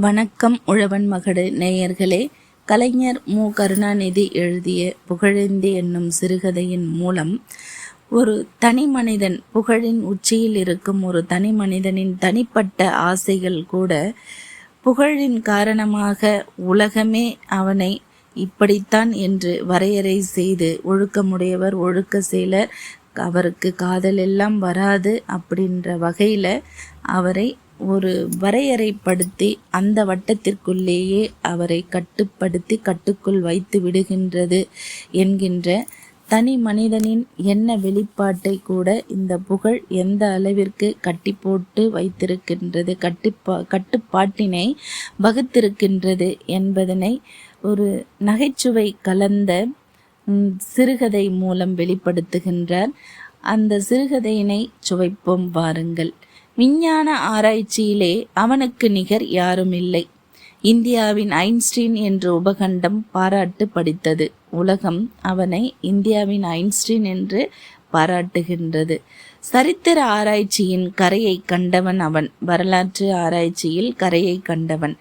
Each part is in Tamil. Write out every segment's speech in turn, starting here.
வணக்கம் உழவன் மகடு நேயர்களே. கலைஞர் மு. கருணாநிதி எழுதிய புகழேந்தி என்னும் சிறுகதையின் மூலம் ஒரு தனி மனிதன் புகழின் உச்சியில் இருக்கும் ஒரு தனி மனிதனின் தனிப்பட்ட ஆசைகள் கூட புகழின் காரணமாக உலகமே அவனை இப்படித்தான் என்று வரையறை செய்து ஒழுக்கமுடையவர் ஒழுக்க செயலர் அவருக்கு காதல் எல்லாம் வராது அப்படின்ற வகையில் அவரை ஒரு வரையறைப்படுத்தி அந்த வட்டத்திற்குள்ளேயே அவரை கட்டுப்படுத்தி கட்டுக்குள் வைத்து விடுகின்றது என்கின்ற தனி மனிதனின் என்ன வெளிப்பாட்டை கூட இந்த புகழ் எந்த அளவிற்கு கட்டி போட்டு வைத்திருக்கின்றது கட்டுப்பா கட்டுப்பாட்டினை வகுத்திருக்கின்றது என்பதனை ஒரு நகைச்சுவை கலந்த சிறுகதை மூலம் வெளிப்படுத்துகின்றார். அந்த சிறுகதையினை சுவைப்போம் வாருங்கள். விஞ்ஞான ஆராய்ச்சியிலே அவனுக்கு நிகர் யாரும் இல்லை இந்தியாவின் ஐன்ஸ்டீன் என்ற உபகண்டம் பாராட்டு படித்தது. உலகம் அவனை இந்தியாவின் ஐன்ஸ்டீன் என்று பாராட்டுகின்றது. சரித்திர ஆராய்ச்சியின் கரையை கண்டவன் அவன். வரலாற்று ஆராய்ச்சியில் கரையை கண்டவன்.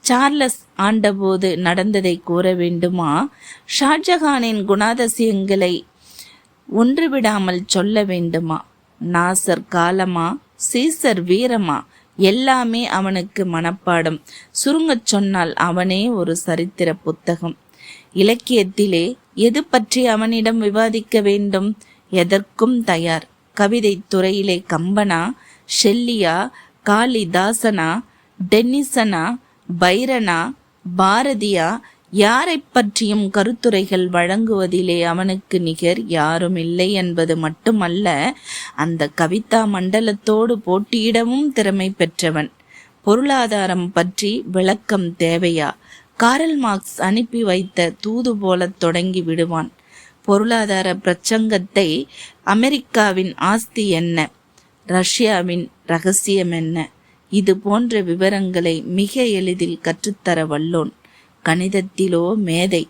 சார்லஸ் ஆண்டபோது நடந்ததை கூற வேண்டுமா? ஷாஜஹானின் குணாதிசயங்களை ஒன்றுவிடாமல் சொல்ல வேண்டுமா? நாசர் காலமா? சீசர் வீரமா? எல்லாமே அவனுக்கு மனப்பாடம். சுருங்கச் சொன்னால் அவனே ஒரு சரித்திர புத்தகம். இலக்கியத்திலே எது பற்றி அவனிடம் விவாதிக்க வேண்டும்? எதற்கும் தயார். கவிதை துறையிலே கம்பனா ஷெல்லியா காளிதாசனா டென்னிசனா பைரனா பாரதியா யாரை பற்றியும் கருத்துரைகள் வழங்குவதிலே அவனுக்கு நிகர் யாரும் இல்லை என்பது மட்டுமல்ல அந்த கவிதா மண்டலத்தோடு போட்டியிடவும் திறமை பெற்றவன். பொருளாதாரம் பற்றி விளக்கம் தேவையா? காரல் மார்க்ஸ் அனுப்பி வைத்த தூது போல தொடங்கி விடுவான். பொருளாதார பிரச்சங்கத்தை அமெரிக்காவின் ஆஸ்தி என்ன? ரஷ்யாவின் ரகசியம் என்ன? இது போன்ற விவரங்களை மிக எளிதில் கற்றுத்தர வல்லோன். கணிதத்திலோ மேதை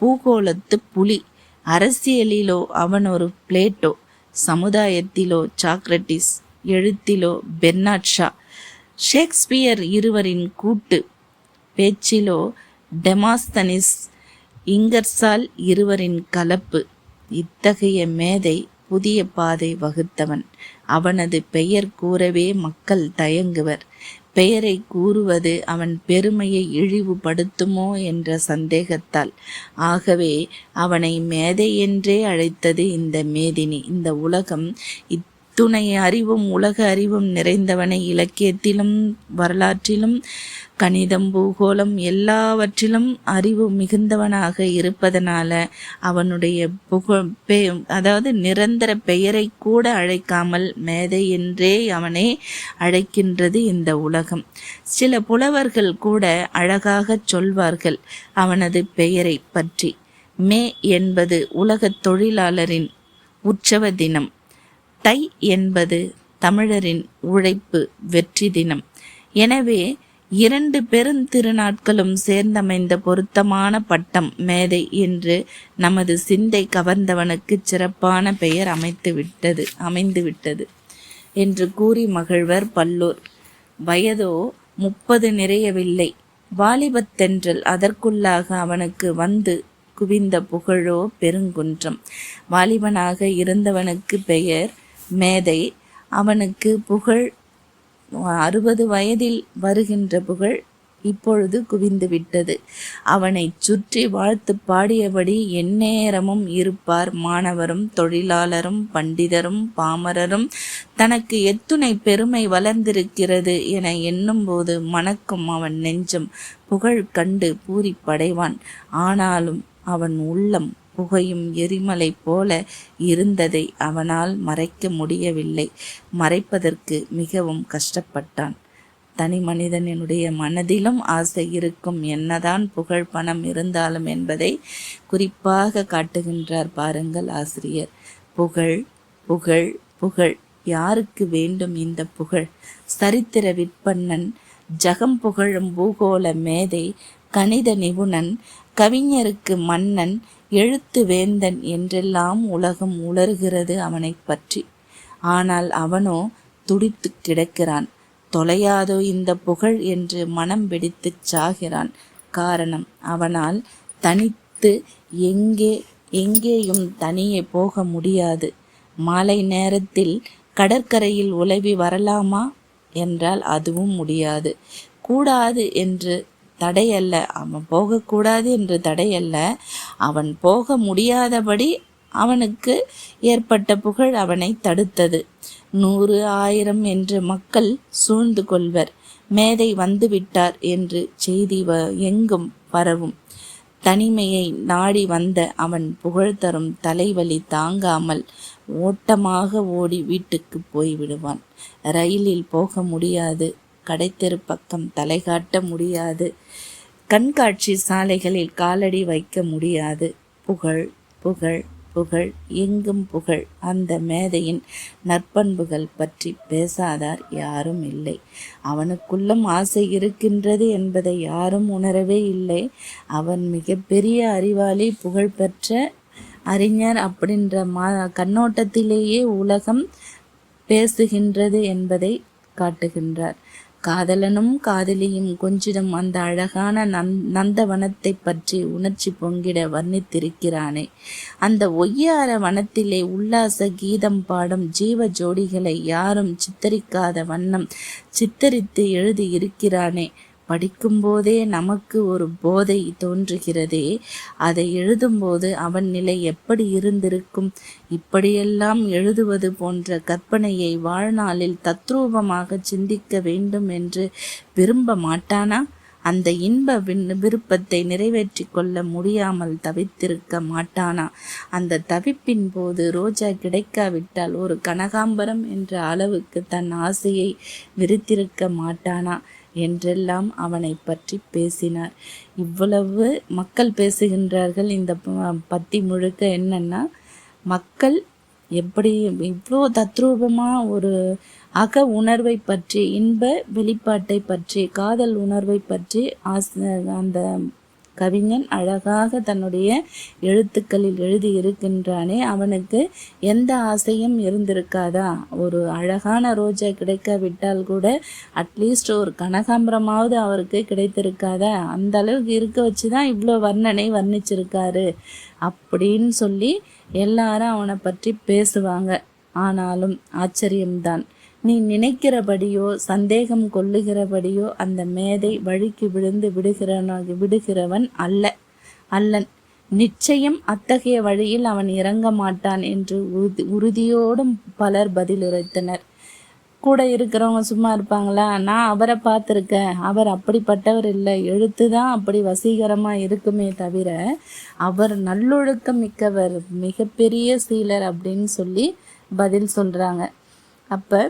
பூகோளத்து புலி அரசியலிலோ அவன் ஒரு பிளேட்டோ சமுதாயத்திலோ சாக்ரட்டிஸ் எழுத்திலோ பெர்னாட் ஷா ஷேக்ஸ்பியர் இருவரின் கூட்டு பேச்சிலோ டெமாஸ்தனிஸ் இங்கர்சால் இருவரின் கலப்பு இத்தகைய மேதை புதிய பாதை வகுத்தவன். அவனது பெயர் கூறவே மக்கள் தயங்குவர். பெயரை கூறுவது அவன் பெருமையை இழிவுபடுத்துமோ என்ற சந்தேகத்தால். ஆகவே அவனை மேதை என்றே அழைத்தது இந்த மேதினி. இந்த உலகம் இத்துணை அறிவும் உலக அறிவும் நிறைந்தவனை இலக்கியத்திலும் வரலாற்றிலும் கணிதம் பூகோளம் எல்லாவற்றிலும் அறிவு மிகுந்தவனாக இருப்பதனால அவனுடைய புகழ் அதாவது நிரந்தர பெயரை கூட அழைக்காமல் மேதை என்றே அவனை அழைக்கின்றது இந்த உலகம். சில புலவர்கள் கூட அழகாக சொல்வார்கள் அவனது பெயரை பற்றி. மே என்பது உலகத் தொழிலாளரின் உற்சவ தினம். தை என்பது தமிழரின் உழைப்பு வெற்றி தினம். எனவே இரண்டு பெருந்திருநாட்களும் சேர்ந்தமைந்த பொருத்தமான பட்டம் மேதை என்று நமது சிந்தை கவர்ந்தவனுக்கு சிறப்பான பெயர் அமைத்து விட்டது அமைந்து விட்டது என்று கூறி மகிழ்வர் பல்லோர். வயதோ முப்பது நிறையவில்லை. வாலிபத்தென்றல் அதற்குள்ளாக அவனுக்கு வந்து குவிந்த புகழோ பெருங்குன்றம். வாலிபனாக இருந்தவனுக்கு பெயர் மேதை. அவனுக்கு புகழ் அறுபது வயதில் வருகின்ற புகழ் இப்பொழுது குவிந்து விட்டது அவனை சுற்றி வாழ்த்து பாடியபடி எந்நேரமும் இருப்பார் மாணவரும் தொழிலாளரும் பண்டிதரும் பாமரரும். தனக்கு எத்துணை பெருமை வளர்ந்திருக்கிறது என எண்ணும்போது மணக்கும் அவன் நெஞ்சம் புகழ் கண்டு பூரிப்படைவான். ஆனாலும் அவன் உள்ளம் புகையும் எரிமலை போல இருந்ததை அவனால் மறைக்க முடியவில்லை. மறைப்பதற்கு மிகவும் கஷ்டப்பட்டான். தனி மனிதனுடைய மனதிலும் ஆசை இருக்கும். என்னதான் புகழ் பணம் இருந்தாலும் என்பதை குறிப்பாக காட்டுகின்றார் பாருங்கள் ஆசிரியர். புகழ் புகழ் புகழ். யாருக்கு வேண்டும் இந்த புகழ்? சரித்திர விற்பன்னன் ஜகம் புகழும் பூகோள மேதை கணித நிபுணன் கவிஞருக்கு மன்னன் எழுத்து வேந்தன் என்றெல்லாம் உலகம் உலர்கிறது அவனை பற்றி. ஆனால் அவனோ துடித்து கிடக்கிறான். தொலையாதோ இந்த புகழ் என்று மனம் வெடித்துச் சாகிறான். காரணம் அவனால் தனித்து எங்கே எங்கேயும் தனியே போக முடியாது. மாலை நேரத்தில் கடற்கரையில் உலவி வரலாமா? என்றால் அதுவும் முடியாது. கூடாது என்று தடையல்ல. அவன் போகக்கூடாது என்று தடையல்ல. அவன் போக முடியாதபடி அவனுக்கு ஏற்பட்ட புகழ் அவனை தடுத்தது. நூறு ஆயிரம் என்று மக்கள் சூழ்ந்து கொள்வர். மேதை வந்துவிட்டார் என்று செய்தி வ எங்கும் பரவும். தனிமையை நாடி வந்த அவன் புகழ் தரும் தலைவலி தாங்காமல் ஓட்டமாக ஓடி வீட்டுக்கு போய்விடுவான். ரயிலில் போக முடியாது. கடைத்தெரு பக்கம் தலை காட்ட முடியாது. கண்காட்சி சாலைகளில் காலடி வைக்க முடியாது. புகழ் புகழ் புகழ் எங்கும் புகழ். அந்த மேதையின் நற்பண்புகள் பற்றி பேசாதார் யாரும் இல்லை. அவனுக்குள்ளும் ஆசை இருக்கின்றது என்பதை யாரும் உணரவே இல்லை. அவன் மிகப்பெரிய அறிவாளி புகழ்பெற்ற அறிஞர் அப்படின்ற மா கண்ணோட்டத்திலேயே உலகம் பேசுகின்றது என்பதை காட்டுகின்றார். காதலனும் காதலியும் கொஞ்சிடும் அந்த அழகான நந் நந்தவனத்தை பற்றி உணர்ச்சி பொங்கிட வர்ணித்திருக்கிறானே. அந்த ஒய்யார வனத்திலே உல்லாச கீதம் பாடும் ஜீவ ஜோடிகளை யாரும் சித்தரிக்காத வண்ணம் சித்தரித்து எழுதியிருக்கிறானே. படிக்கும்போதே நமக்கு ஒரு போதை தோன்றுகிறதே. அதை எழுதும்போது அவன் நிலை எப்படி இருந்திருக்கும்? இப்படியெல்லாம் எழுதுவது போன்ற கற்பனையை வாழ்நாளில் தத்ரூபமாக சிந்திக்க வேண்டும் என்று விரும்ப மாட்டானா? அந்த இன்ப விருப்பத்தை நிறைவேற்றி கொள்ள முடியாமல் தவித்திருக்க மாட்டானா? அந்த தவிப்பின் போது ரோஜா கிடைக்காவிட்டால் ஒரு கனகாம்பரம் என்ற அளவுக்கு தன் ஆசையை விரித்திருக்க மாட்டானா? என்றெல்லாம் அவனை பற்றி பேசினார். இவ்வளவு மக்கள் பேசுகின்றார்கள். இந்த பத்தி முழுக்க என்னன்னா மக்கள் எப்படி இவ்வளோ தத்ரூபமாக ஒரு அக உணர்வை பற்றி இன்ப வெளிப்பாட்டை பற்றி காதல் உணர்வை பற்றி ஆஸ் அந்த கவிஞன் அழகாக தன்னுடைய எழுத்துக்களில் எழுதி இருக்கின்றானே அவனுக்கு எந்த ஆசையும் இருந்திருக்காதா? ஒரு அழகான ரோஜா கிடைக்காவிட்டால் கூட அட்லீஸ்ட் ஒரு கனகாம்பரமாவது அவருக்கு கிடைத்திருக்காதா? அந்த அளவுக்கு இருக்க வச்சு தான் இவ்வளோ வர்ணனை வர்ணிச்சிருக்காரு அப்படின்னு சொல்லி எல்லாரும் அவனை பற்றி பேசுவாங்க. ஆனாலும் ஆச்சரியம்தான். நீ நினைக்கிறபடியோ சந்தேகம் கொள்ளுகிறபடியோ அந்த மேதை வழிக்கு விழுந்து விடுகிறனாகி விடுகிறவன் அல்ல. அல்லன். நிச்சயம் அத்தகைய வழியில் அவன் இறங்க மாட்டான் என்று உறுதி உறுதியோடும் பலர் பதிலுரைத்தனர் கூட இருக்கிறவங்க சும்மா இருப்பாங்களா? நான் அவரை பார்த்துருக்கேன். அவர் அப்படிப்பட்டவர் இல்லை. எழுத்து தான் அப்படி வசீகரமாக இருக்குமே தவிர அவர் நல்லொழுக்கம் மிக்கவர் மிகப்பெரிய சீலர் அப்படின்னு சொல்லி பதில் சொல்கிறாங்க அப்போ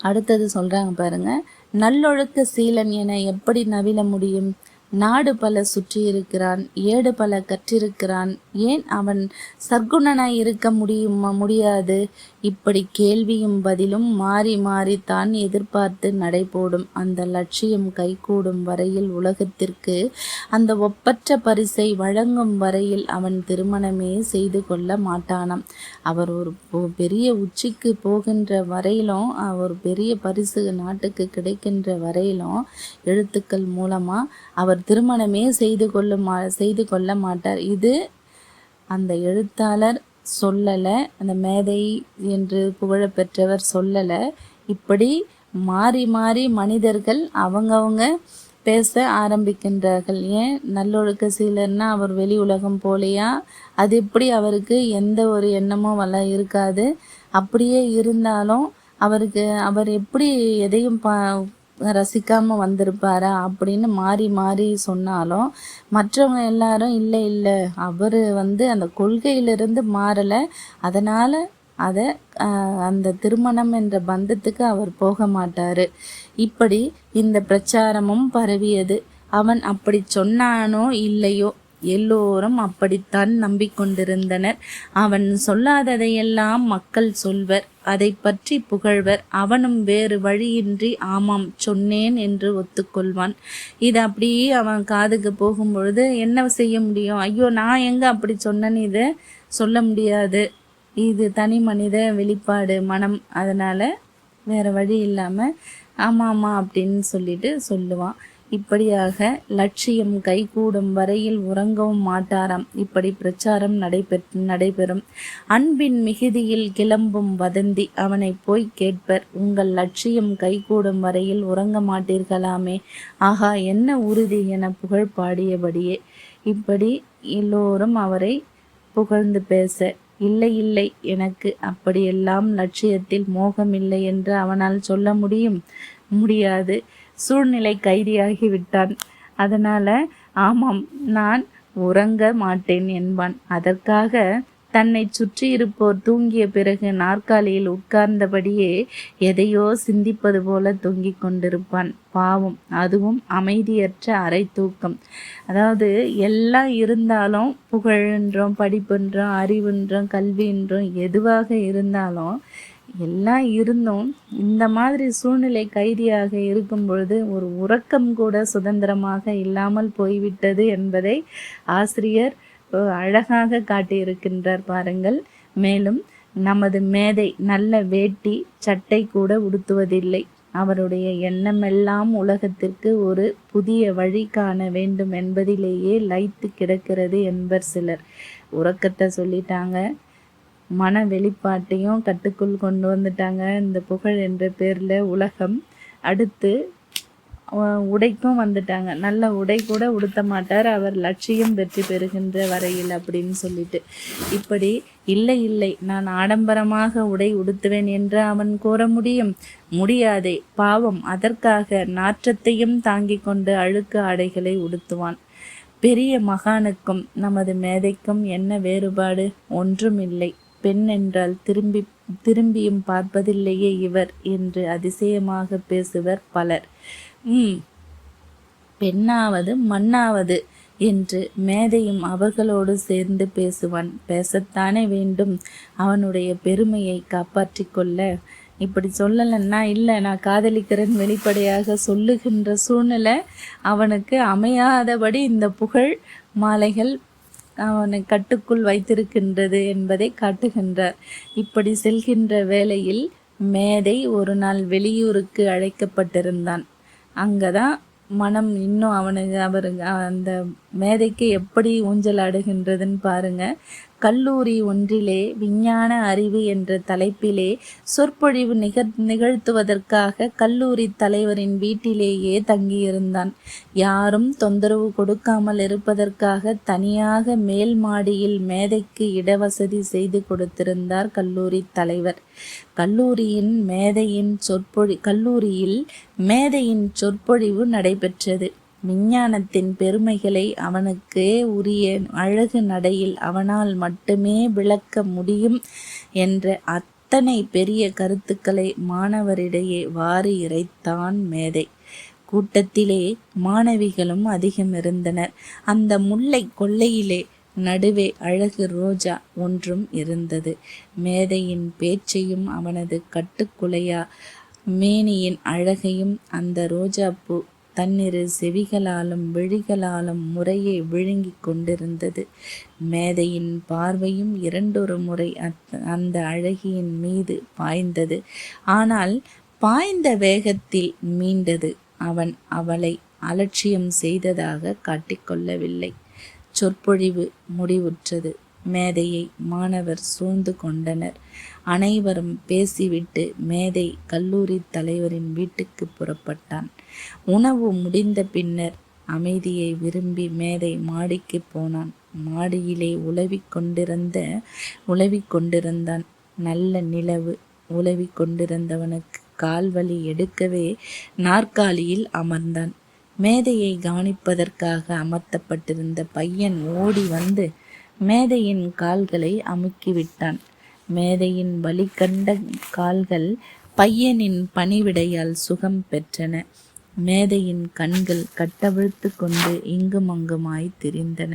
அடுத்தது சொல்கிறாங்க பாருங்கள் நல்லொழுக்க சீலன் என எப்படி நவில முடியும்? நாடு பல சுற்றி இருக்கிறான் ஏடு பல கற்றிருக்கிறான். ஏன் அவன் சர்க்குணனாய் இருக்க முடியுமா முடியாது? இப்படி கேள்வியும் பதிலும் மாறி மாறி தான் எதிர்பார்த்து நடைபோடும். அந்த லட்சியம் கைகூடும் வரையில் உலகத்திற்கு அந்த ஒப்பற்ற பரிசை வழங்கும் வரையில் அவன் திருமணமே செய்து கொள்ள மாட்டானாம். அவர் ஒரு பெரிய உச்சிக்கு போகின்ற வரையிலும் ஒரு பெரிய பரிசு நாட்டுக்கு கிடைக்கின்ற வரையிலும் எழுத்துக்கள் மூலமாக அவர் திருமணமே செய்து கொள்ள மா செய்து கொள்ள மாட்டார். இது அந்த எழுத்தாளர் சொல்லலை அந்த மேதை என்று புகழப்பெற்றவர் சொல்லலை. இப்படி மாறி மாறி மனிதர்கள் அவங்கவுங்க பேச ஆரம்பிக்கின்றார்கள். ஏன்? நல்லொழுக்க சீலர்னா அவர் வெளி உலகம் போலையா? அது எப்படி அவருக்கு எந்த ஒரு எண்ணமும் வல்ல இருக்காது. அப்படியே இருந்தாலும் அவருக்கு அவர் எப்படி எதையும் பா ரசிக்காமல் வந்திருப்பாரா அப்படின்னு மாறி மாறி சொன்னாலும் மற்றவங்க எல்லாரும் இல்லை இல்லை அவர் வந்து அந்த கொள்கையிலிருந்து மாறலை. அதனால் அதை அந்த திருமணம் என்ற பந்தத்துக்கு அவர் போக மாட்டார். இப்படி இந்த பிரச்சாரமும் பரவியது. அவன் அப்படி சொன்னானோ இல்லையோ எல்லோரும் அப்படித்தான் நம்பிக்கொண்டிருந்தனர். அவன் சொல்லாததையெல்லாம் மக்கள் சொல்வர் அதை பற்றி புகழ்வர். அவனும் வேறு வழியின்றி ஆமாம் சொன்னேன் என்று ஒத்துக்கொள்வான். இது அப்படியே அவன் காதுக்கு போகும்பொழுது என்ன செய்ய முடியும்? ஐயோ நான் எங்க அப்படி சொன்னேன்னு இதை? சொல்ல முடியாது. இது தனி மனித வெளிப்பாடு மனம். அதனால் வேறு வழி இல்லாமல் ஆமாம்மா அப்படின்னு சொல்லிட்டு சொல்லுவான். இப்படியாக லட்சியம் கைகூடும் வரையில் உறங்கவும் மாட்டாராம். இப்படி பிரச்சாரம் நடைபெற் நடைபெறும். அன்பின் மிகுதியில் கிளம்பும் வதந்தி அவனை போய் கேட்பர். உங்கள் லட்சியம் கைகூடும் வரையில் உறங்க மாட்டீர்களாமே. ஆகா என்ன உறுதி என புகழ் பாடியபடியே. இப்படி எல்லோரும் அவரை புகழ்ந்து பேச இல்லை இல்லை எனக்கு அப்படியெல்லாம் லட்சியத்தில் மோகமில்லை என்று அவனால் சொல்ல முடியும்? முடியாது. சூழ்நிலை கைதியாகி விட்டான் அதனால் ஆமாம் நான் உறங்க மாட்டேன் என்பான். அதற்காக தன்னை சுற்றி இருப்போர் தூங்கிய பிறகு நாற்காலியில் உட்கார்ந்தபடியே எதையோ சிந்திப்பது போல தொங்கிக் கொண்டிருப்பான். பாவம் அதுவும் அமைதியற்ற அரை தூக்கம். அதாவது எல்லாம் இருந்தாலும் புகழ்ன்றோம் படிப்புன்றோம் அறிவுன்றோம் கல்வின்றோம் எதுவாக இருந்தாலும் எல்லாம் இருந்தும் இந்த மாதிரி சூழ்நிலை கைதியாக இருக்கும் பொழுது ஒரு உறக்கம் கூட சுதந்திரமாக இல்லாமல் போய்விட்டது என்பதை ஆசிரியர் அழகாக காட்டியிருக்கின்றார் பாருங்கள். மேலும் நமது மேதை நல்ல வேட்டி சட்டை கூட உடுத்துவதில்லை. அவருடைய எண்ணமெல்லாம் உலகத்திற்கு ஒரு புதிய வழி காண வேண்டும் என்பதிலேயே லைத்து கிடக்கிறது என்பர் சிலர். உறக்கத்தை சொல்லிட்டாங்க. மன வெளிப்பாட்டையும் கட்டுக்குள் கொண்டு வந்துட்டாங்க. இந்த புகழ் என்ற பேரில் உலகம். அடுத்து உடைக்கும் வந்துட்டாங்க. நல்ல உடை கூட உடுத்த மாட்டார். அவர் லட்சியம் வெற்றி பெறுகின்ற வரையில் அப்படின்னு சொல்லிட்டு. இப்படி இல்லை இல்லை நான் ஆடம்பரமாக உடை உடுத்துவேன் என்று அவன் கூற முடியும். முடியாதே பாவம் அதற்காக நாற்றத்தையும் தாங்கிக் கொண்டு அழுக்கு ஆடைகளை உடுத்துவான். பெரிய மகானுக்கும் நமது மேதைக்கும் என்ன வேறுபாடு? ஒன்றுமில்லை பெண் என்றால் திரும்பி திரும்பியும் பார்ப்பதில்லையே இவர் என்று அதிசயமாக பேசுவர் பலர். ம். பெண்ணாவது மண்ணாவது என்று மேதையும் அவர்களோடு சேர்ந்து பேசுவான். பேசத்தானே வேண்டும் அவனுடைய பெருமையை காப்பாற்றி கொள்ள. இப்படி சொல்லலைன்னா இல்லை நான் காதலிக்கிறேன் வெளிப்படையாக சொல்லுகின்ற சூழ்நிலை அவனுக்கு அமையாதபடி இந்த புகழ் மாலைகள் அவனை கட்டுக்குள் வைத்திருக்கின்றது என்பதை காட்டுகின்றார். இப்படி செல்கின்ற வேளையில் மேதை ஒரு நாள் வெளியூருக்கு அழைக்கப்பட்டிருந்தான். அங்கே தான் மனம் இன்னும் அவனுக்கு அவருங்க அந்த மேதைக்கு எப்படி ஊஞ்சல் ஆடுகின்றதுன்னு பாருங்க. கல்லூரி ஒன்றிலே விஞ்ஞான அறிவு என்ற தலைப்பிலே சொற்பொழிவு நிகழ் நிகழ்த்துவதற்காக கல்லூரி தலைவரின் வீட்டிலேயே தங்கியிருந்தான். யாரும் தொந்தரவு கொடுக்காமல் இருப்பதற்காக தனியாக மேல் மாடியில் மேதைக்கு இடவசதி செய்து கொடுத்திருந்தார் கல்லூரி தலைவர். கல்லூரியின் மேதையின் சொற்பொழி கல்லூரியில் மேதையின் சொற்பொழிவு நடைபெற்றது. விஞ்ஞானத்தின் பெருமைகளை அவனுக்கே உரிய அழகு நடையில் அவனால் மட்டுமே விளக்க முடியும் என்ற அத்தனை பெரிய கருத்துக்களை மாணவரிடையே வாரி இறைத்தான் மேதை. கூட்டத்திலே மாணவிகளும் அதிகம் இருந்தனர். அந்த முல்லை கொள்ளையிலே நடுவே அழகு ரோஜா ஒன்றும் இருந்தது. மேதையின் பேச்சையும் அவனது கட்டுக்குலையா மேனியின் அழகையும் அந்த ரோஜா பூ தன்னிரு செவிகளாலும் விழிகளாலும் முறையே விழுங்கிக் கொண்டிருந்தது. மேதையின் பார்வையும் இரண்டொரு முறை அந்த அழகியின் மீது பாய்ந்தது. ஆனால் பாய்ந்த வேகத்தில் மீண்டது. அவன் அவளை அலட்சியம் செய்ததாக காட்டிக்கொள்ளவில்லை சொற்பொழிவு முடிவுற்றது. மேதையை மாணவர் சூழ்ந்து கொண்டனர். அனைவரும் பேசிவிட்டு மேதை கல்லூரி தலைவரின் வீட்டுக்கு புறப்பட்டான். உணவு முடிந்த பின்னர் அமைதியை விரும்பி மேதை மாடிக்கு போனான். மாடியிலே உலவிக் கொண்டிருந்த உலவிக் கொண்டிருந்தான். நல்ல நிலவு. உலவிக் கொண்டிருந்தவனுக்கு கால்வலி எடுக்கவே நாற்காலியில் அமர்ந்தான். மேதையை கவனிப்பதற்காக அமர்த்தப்பட்டிருந்த பையன் ஓடி வந்து மேதையின் கால்களை அமுக்கிவிட்டான். மேதையின் வழி கண்ட கால்கள் பையனின் பணிவிடையால் சுகம் பெற்றன. மேதையின் கண்கள் கட்டவிழ்த்து கொண்டு இங்கும் அங்குமாய் திரிந்தன.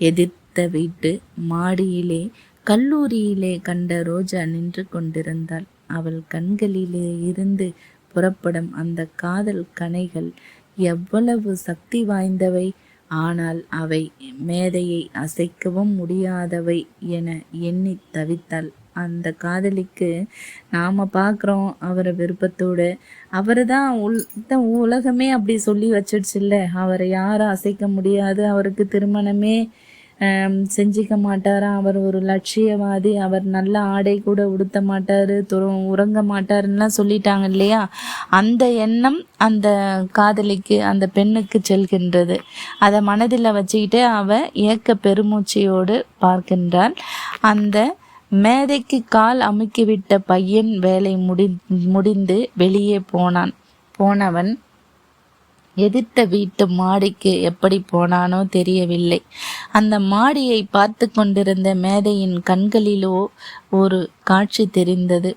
எதிர்த்த வீட்டு மாடியிலே கல்லூரியிலே கண்ட ரோஜா நின்று கொண்டிருந்தாள். அவள் கண்களிலே இருந்து புறப்படும் அந்த காதல் கனைகள் எவ்வளவு சக்தி வாய்ந்தவை! ஆனால் அவை மேதையை அசைக்கவும் முடியாதவை என எண்ணி தவித்தாள். அந்த காதலிக்கு நாம் பார்க்குறோம் அவரை விருப்பத்தோடு. அவர் தான் உல் தான் உலகமே அப்படி சொல்லி வச்சிடுச்சுல்ல. அவரை யாரும் அசைக்க முடியாது. அவருக்கு திருமணமே செஞ்சிக்க மாட்டாராம் அவர் ஒரு லட்சியவாதி. அவர் நல்ல ஆடை கூட உடுத்த மாட்டார் துற உறங்க மாட்டாருன்னெலாம் சொல்லிட்டாங்க இல்லையா? அந்த எண்ணம் அந்த காதலிக்கு அந்த பெண்ணுக்கு செல்கின்றது. அதை மனதில் வச்சுக்கிட்டு அவ ஏக்க பெருமூச்சையோடு பார்க்கின்றாள். அந்த மேதைக்கு கால் அமுக்கிவிட்ட பையன் வேலை முடி முடிந்து வெளியே போனான். போனவன் எதிர்த்த வீட்டு மாடிக்கு எப்படி போனானோ தெரியவில்லை. அந்த மாடியை பார்த்து கொண்டிருந்த மேதையின் கண்களிலோ ஒரு காட்சி தெரிந்தது.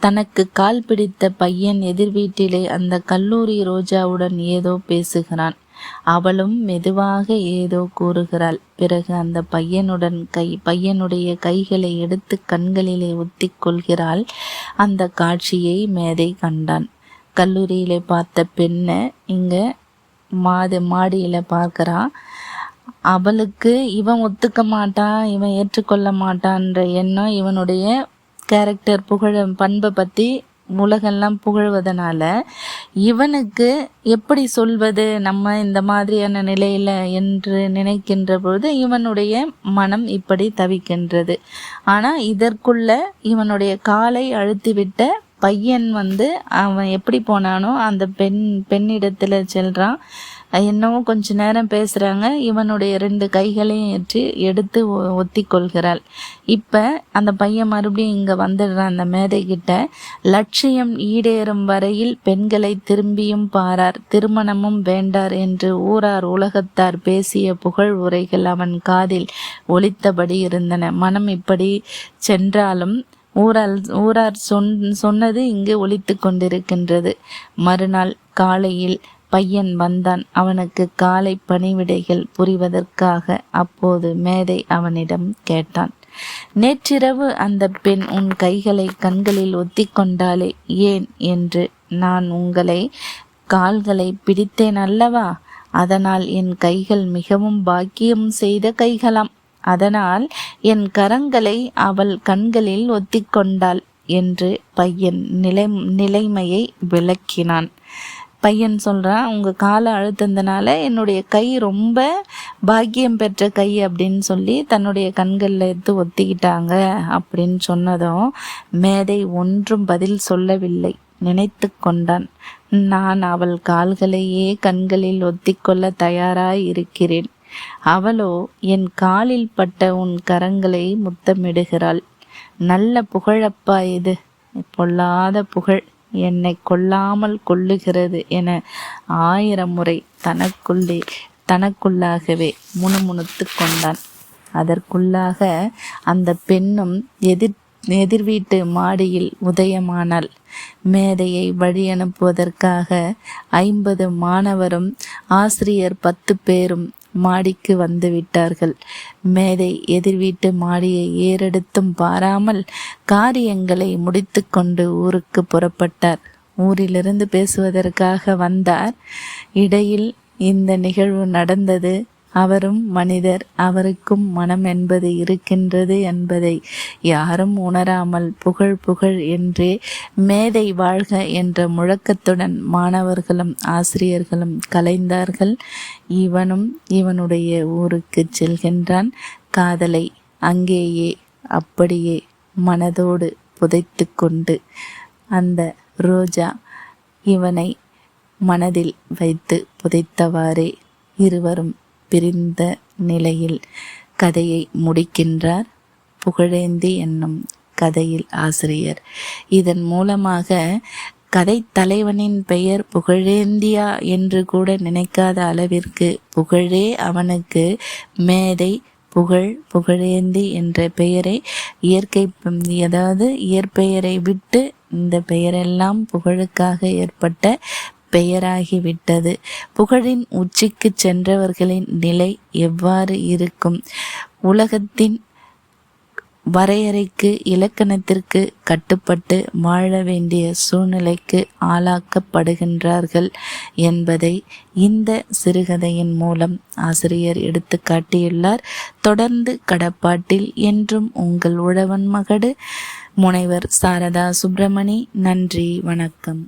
தனக்கு கால் பிடித்த பையன் எதிர் வீட்டிலே அந்த கல்லூரி ரோஜாவுடன் ஏதோ பேசுகிறான். அவளும் மெதுவாக ஏதோ கூறுகிறாள். பிறகு அந்த பையனுடன் கை பையனுடைய கைகளை எடுத்து கண்களிலே ஒத்திக் கொள்கிறாள். அந்த காட்சியை மேதை கண்டான். கல்லூரியில் பார்த்த பெண்ணை இங்கே மாது மாடியில் பார்க்குறான் அவளுக்கு இவன் ஒத்துக்க மாட்டான் இவன் ஏற்றுக்கொள்ள மாட்டான்ற எண்ணம் இவனுடைய கேரக்டர் புகழ பண்பை பற்றி உலகெல்லாம் புகழ்வதனால இவனுக்கு எப்படி சொல்வது நம்ம இந்த மாதிரியான நிலையில் என்று நினைக்கின்ற பொழுது இவனுடைய மனம் இப்படி தவிக்கின்றது. ஆனால் இதற்குள்ள இவனுடைய காலை அழுத்திவிட்ட பையன் வந்து அவன் எப்படி போனானோ அந்த பெண் பெண்ணிடத்தில் செல்கிறான் என்னவோ கொஞ்ச நேரம் பேசுகிறாங்க இவனுடைய ரெண்டு கைகளையும் ஏற்றி எடுத்து ஒ- ஒத்தி கொள்கிறாள் இப்போ அந்த பையன் மறுபடியும் இங்கே வந்துடுறான் அந்த மேதைகிட்ட. லட்சியம் ஈடேறும் வரையில் பெண்களை திரும்பியும் பாரார். திருமணமும் வேண்டார் என்று ஊரார் உலகத்தார் பேசிய புகழ் உரைகள் அவன் காதில் ஒலித்தபடி இருந்தன. மனம் இப்படி சென்றாலும் ஊரால் ஊரார் சொன் சொன்னது இங்கு ஒழித்து கொண்டிருக்கின்றது. மறுநாள் காலையில் பையன் வந்தான். அவனுக்கு காலை பணிவிடைகள் புரிவதற்காக அப்போது மேதை அவனிடம் கேட்டான் நேற்றிரவு அந்த பெண் உன் கைகளை கண்களில் ஒத்திக்கொண்டாலே ஏன் என்று நான் உங்களை கால்களை பிடித்தேன் அல்லவா? அதனால் என் கைகள் மிகவும் பாக்கியம் செய்த கைகளாம். அதனால் என் கரங்களை அவள் கண்களில் ஒத்திக்கொண்டாள் என்று பையன் நிலை நிலைமையை விளக்கினான். பையன் சொல்கிறான் உங்கள் காலை அழுத்தந்தனால என்னுடைய கை ரொம்ப பாக்கியம் பெற்ற கை அப்படின்னு சொல்லி தன்னுடைய கண்களில் எடுத்து ஒத்திக்கிட்டாங்க அப்படின்னு சொன்னதும் மேதை ஒன்றும் பதில் சொல்லவில்லை. நினைத்து கொண்டான். நான் அவள் கால்களையே கண்களில் ஒத்திக்கொள்ள தயாராய் இருக்கிறேன் அவளோ என் காலில் பட்ட உன் கரங்களை முத்தமிடுகிறாள். நல்ல புகழப்பா இது. பொல்லாத புகழ் என்னை கொல்லாமல் கொள்ளுகிறது என ஆயிரம் முறை தனக்குள்ளே தனக்குள்ளாகவே முணுமுணுத்து கொண்டான். அதற்குள்ளாக அந்த பெண்ணும் எதிர் எதிர் வீட்டு மாடியில் உதயமானாள். மேதையை வழி அனுப்புவதற்காக ஐம்பது மாணவரும் ஆசிரியர் பத்து பேரும் மாடிக்கு வந்து விட்டார்கள். மேதை எதிர் வீட்டு மாடியை ஏறெடுத்தும் பாராமல் காரியங்களை முடித்துக்கொண்டு ஊருக்கு புறப்பட்டார். ஊரிலிருந்து பேசுவதற்காக வந்தார். இடையில் இந்த நிகழ்வு நடந்தது. அவரும் மனிதர் அவருக்கும் மனம் என்பது இருக்கின்றது என்பதை யாரும் உணராமல் புகழ் புகழ் என்றே மேதை வாழ்க என்ற முழக்கத்துடன் மாணவர்களும் ஆசிரியர்களும் கலைந்தார்கள். இவனும் இவனுடைய ஊருக்கு செல்கின்றான். காதலை அங்கேயே அப்படியே மனதோடு புதைத்து கொண்டு அந்த ரோஜா இவனை மனதில் வைத்து புதைத்தவாறே இருவரும் பிரிந்த நிலையில் கதையை முடிக்கின்றார். புகழேந்தி என்னும் கதையில் ஆசிரியர். இதன் மூலமாக கதை தலைவனின் பெயர் புகழேந்தியா என்று கூட நினைக்காத அளவிற்கு புகழே அவனுக்கு மேதை புகழ் புகழேந்தி என்ற பெயரை இயற்கை அதாவது இயற்பெயரை விட்டு இந்த பெயரெல்லாம் புகழுக்காக ஏற்பட்ட பெயராகிவிட்டது. புகழின் உச்சிக்கு சென்றவர்களின் நிலை எவ்வாறு இருக்கும்? உலகத்தின் வரையறைக்கு இலக்கணத்திற்கு கட்டுப்பட்டு வாழ வேண்டிய சூழ்நிலைக்கு ஆளாக்கப்படுகின்றார்கள் என்பதை இந்த சிறுகதையின் மூலம் ஆசிரியர் எடுத்து காட்டியுள்ளார். தொடர்ந்து கடப்பாட்டில் என்றும் உங்கள் உழவன் மகடு. முனைவர் சாரதா சுப்பிரமணி நன்றி வணக்கம்.